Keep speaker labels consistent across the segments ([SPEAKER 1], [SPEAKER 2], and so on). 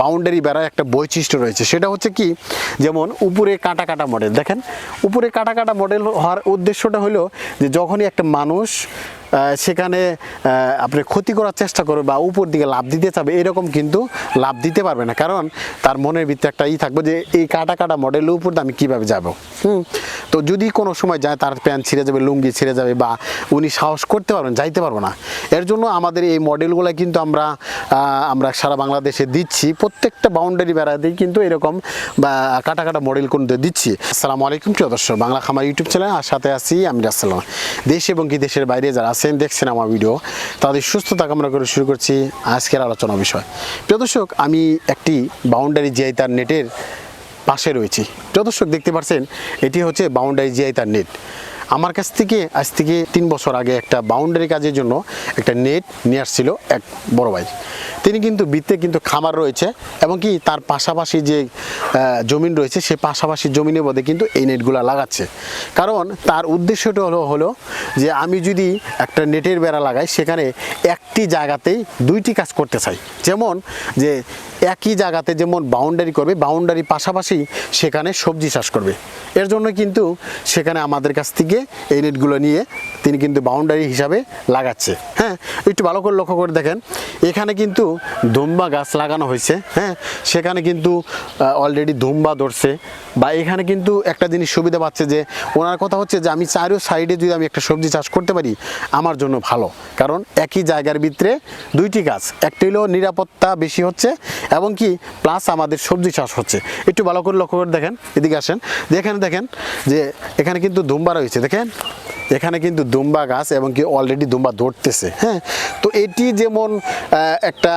[SPEAKER 1] Boundary বেড়ার একটা বৈশিষ্ট্য রয়েছে। সেটা হচ্ছে কি, যেমন উপরে কাটা কাটা মডেল দেখেন, উপরে কাটা কাটা মডেল হওয়ার উদ্দেশ্যটা হলো যে যখনই একটা মানুষ সেখানে আপনি ক্ষতি করার চেষ্টা করবে বা উপর দিকে লাভ দিতে চাবে, এরকম কিন্তু লাভ দিতে পারবে না। কারণ তার মনের ভিতরে একটা ই থাকবে যে এই কাটা কাটা মডেলের উপর আমি কীভাবে যাব। হুম? তো যদি কোনো সময় যায়, তার প্যান্ট ছিঁড়ে যাবে, লুঙ্গি ছিঁড়ে যাবে বা উনি সাহস করতে পারবেন, যাইতে পারব না। এর জন্য আমাদের এই মডেলগুলো কিন্তু আমরা আমরা সারা বাংলাদেশে দিচ্ছি। প্রত্যেকটা বাউন্ডারি বেড়াতেই কিন্তু এরকম, বা কাটা কাটা মডেল কিন্তু দিচ্ছি। আসসালামু আলাইকুম, প্রিয় দর্শক, বাংলা খামার ইউটিউব চ্যানেল, আর সাথে আছি আমি রাসালাম দেশ এবং কি দেশের বাইরে যারা আছেন, দেখছেন আমার ভিডিও তাদের সুস্থতা কামনা করে শুরু করছি আজকের আলোচনা বিষয়। প্রিয় দর্শক, আমি একটি বাউন্ডারি জিআই তার নেটের পাশে রয়েছি। যদর্শক দেখতে পাচ্ছেন এটি হচ্ছে বাউন্ডারি জিআই তার নেট আমার কাছ থেকে আজ থেকে তিন বছর আগে একটা বাউন্ডারি কাজের জন্য একটা নেট নিয়ে আসছিল এক বড় ভাই। তিনি কিন্তু বৃত্তে কিন্তু খামার রয়েছে এবং কি তার পাশাপাশি যে জমিন রয়েছে সে পাশাপাশি জমিনের মধ্যে কিন্তু এই নেটগুলো লাগাচ্ছে। কারণ তার উদ্দেশ্যটা হলো হলো যে আমি যদি একটা নেটের বেড়া লাগাই, সেখানে একটি জায়গাতেই দুইটি কাজ করতে চাই। যেমন যে, একই জায়গাতে যেমন বাউন্ডারি করবে বাউন্ডারি পাশাপাশি সেখানে সবজি চাষ করবে। এর জন্য কিন্তু সেখানে আমাদের কাছ থেকে এই নেটগুলো নিয়ে তিনি কিন্তু বাউন্ডারি হিসাবে লাগাচ্ছে। হ্যাঁ একটু ভালো করে লক্ষ্য করে দেখেন। এখানে কিন্তু ধুম্বা গাছ লাগানো হয়েছে। হ্যাঁ সেখানে কিন্তু অলরেডি ধুম্বা ধরছে। বা এখানে কিন্তু একটা জিনিস সুবিধা পাচ্ছে যে, ওনার কথা হচ্ছে যে, আমি চারো সাইডে যদি আমি একটা সবজি চাষ করতে পারি, আমার জন্য ভালো। কারণ একই জায়গার ভিতরে দুইটি গাছ, একটি হলো নিরাপত্তা বেশি হচ্ছে এবং কি প্লাস আমাদের সবজি চাষ হচ্ছে। একটু ভালো করে লক্ষ্য করে দেখেন, এদিকে আসেন। দেখেন দেখেন যে, এখানে কিন্তু দুম্বা রয়েছে। দেখেন, এখানে কিন্তু দুম্বা গাছ এবং কি অলরেডি দুম্বা ধরতেছে হ্যাঁ? তো এটি যেমন একটা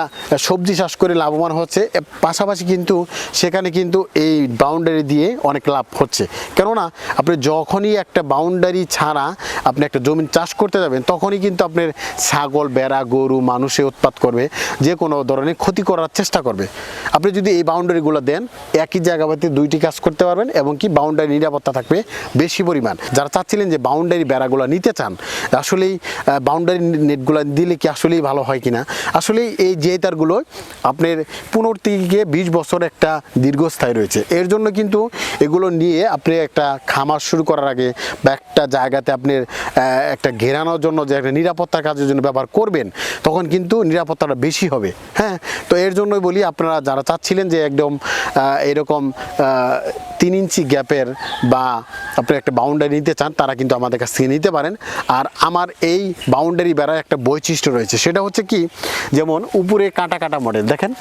[SPEAKER 1] সবজি চাষ করে লাভবান হচ্ছে পাশাপাশি কিন্তু সেখানে কিন্তু এই বাউন্ডারি দিয়ে অনেক লাভ হচ্ছে। কেননা, আপনি যখনই একটা বাউন্ডারি ছাড়া আপনি একটা জমি চাষ করতে যাবেন, তখনই কিন্তু আপনার ছাগল, বেড়া, গরু, মানুষে উৎপাত করবে, যে কোনো ধরনের ক্ষতি করার চেষ্টা করবে। আপনি যদি এই বাউন্ডারিগুলো দেন, একই জায়গাতে দুইটি কাজ করতে পারবেন এবং কি বাউন্ডারি নিরাপত্তা থাকবে বেশি পরিমাণ। যারা চাচ্ছিলেন যে বাউন্ডারি বেড়াগুলো নিতে চান, আসলেই বাউন্ডারি নেটগুলো দিলে কি আসলেই ভালো হয় কিনা? আসলেই এই যে তারগুলো আপনার পনেরো থেকে বিশ বছর একটা দীর্ঘস্থায়ী রয়েছে। এর জন্য কিন্তু এগুলো নিয়ে আপনি একটা খামার শুরু করার আগে বা একটা জায়গাতে আপনার একটা ঘেরানোর জন্য যে একটা নিরাপত্তার কাজের জন্য ব্যবহার করবেন, তখন কিন্তু নিরাপত্তাটা বেশি হবে। হ্যাঁ তো এর জন্যই বলি আপনারা যারা চাচ্ছিলেন যে একদম এরকম তিন ইঞ্চি গ্যাপের বা আপনি একটা বাউন্ডারি নিতে চান, তারা কিন্তু আমাদের কাছ থেকে নিতে পারেন। আর আমার এই বাউন্ডারি বেড়ার একটা বৈশিষ্ট্য রয়েছে, সেটা হচ্ছে কি, যেমন উপরে কাটা কাটা মডেল দেখেন,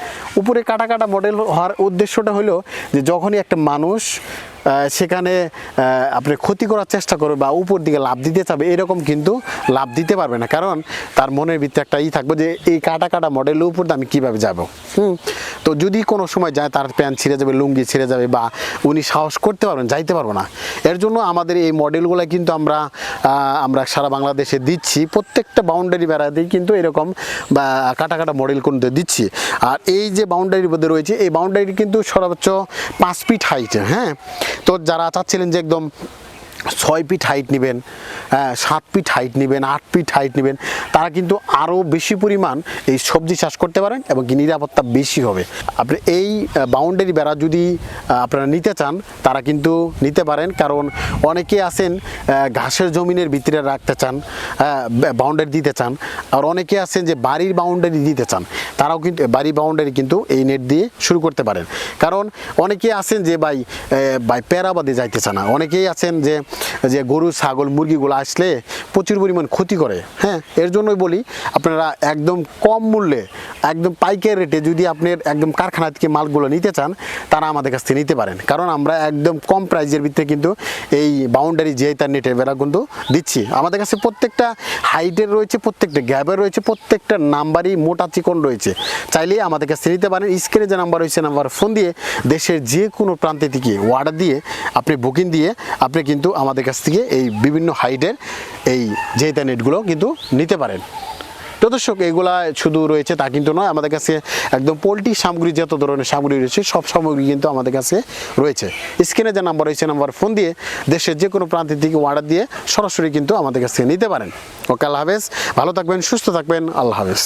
[SPEAKER 1] উপরে কাটা কাটা মডেল হওয়ার উদ্দেশ্যটা হলো যে, যখনই একটা মানুষ সেখানে আপনি ক্ষতি করার চেষ্টা করবে বা উপর দিকে লাভ দিতে চাবে, এরকম কিন্তু লাভ দিতে পারবে না। কারণ তার মনের ভিতরে একটা ই থাকবে যে, এই কাটা কাটা মডেলের উপর আমি কীভাবে যাব? হুম? তো যদি কোনো সময় যায়, তার প্যান্ট ছিঁড়ে যাবে, লুঙ্গি ছিঁড়ে যাবে বা উনি সাহস করতে পারবেন, যাইতে পারব না। এর জন্য আমাদের এই মডেলগুলো কিন্তু আমরা আমরা সারা বাংলাদেশে দিচ্ছি। প্রত্যেকটা বাউন্ডারি বেড়াতেই কিন্তু এরকম, বা কাটা কাটা মডেল কিন্তু দিচ্ছি। আর এই যে বাউন্ডারির মধ্যে রয়েছে, এই বাউন্ডারি কিন্তু সর্বোচ্চ পাঁচ ফিট হাইটে হ্যাঁ? তো যারা চাচ্ছিলেন যে একদম ছয় ফিট হাইট নেবেন হ্যাঁ, সাত ফিট হাইট নেবেন আট ফিট হাইট নেবেন তারা কিন্তু আরও বেশি পরিমাণ এই সবজি চাষ করতে পারেন এবং নিরাপত্তা বেশি হবে। আপনি এই বাউন্ডারি বেড়া যদি আপনারা নিতে চান তারা কিন্তু নিতে পারেন কারণ অনেকে আছেন ঘাসের জমিনের ভিতরে রাখতে চান বাউন্ডারি দিতে চান আর অনেকে আছেন যে বাড়ির বাউন্ডারি দিতে চান তারাও কিন্তু বাড়ি বাউন্ডারি কিন্তু এই নেট দিয়ে শুরু করতে পারেন। কারণ অনেকে আছেন যে ভাই ভাই প্যারাবাদে যাইতে চান না অনেকেই আছেন যে যে গরু, ছাগল, মুরগিগুলো আসলে প্রচুর পরিমাণ ক্ষতি করে। হ্যাঁ এর জন্যই বলি, আপনারা একদম কম মূল্যে, একদম পাইকারি রেটে যদি আপনার একদম কারখানা থেকে মালগুলো নিতে চান, তারা আমাদের কাছ থেকে নিতে পারেন। কারণ আমরা একদম কম প্রাইজের ভিতরে কিন্তু এই বাউন্ডারি যে তার নেটের বেড়া কিন্তু দিচ্ছি। আমাদের কাছে প্রত্যেকটা হাইটের রয়েছে, প্রত্যেকটা গ্যাপের রয়েছে, প্রত্যেকটা নাম্বারই মোটা চিকন রয়েছে। চাইলেই আমাদের কাছে নিতে পারেন। স্ক্রিনে যে নাম্বার রয়েছে নাম্বার ফোন দিয়ে দেশের যে কোনো প্রান্তে থেকে অর্ডার দিয়ে আপনি বুকিং দিয়ে আপনি কিন্তু আমাদের কাছ থেকে এই বিভিন্ন হাইটের এই জেতা নেটগুলো কিন্তু নিতে পারেন। তো দর্শক, এগুলা শুধু রয়েছে তা কিন্তু নয়, আমাদের কাছে একদম পোলট্রি সামগ্রী যত ধরনের সামগ্রী রয়েছে, সব সামগ্রী কিন্তু আমাদের কাছে রয়েছে। স্ক্রিনে যে নাম্বার রয়েছে, নাম্বার ফোন দিয়ে দেশের যে কোনো প্রান্তের থেকে অর্ডার দিয়ে সরাসরি কিন্তু আমাদের কাছ নিতে পারেন। ওকে, আল্লাহ হাফেজ। ভালো থাকবেন, সুস্থ থাকবেন, আল্লাহ হাফেজ।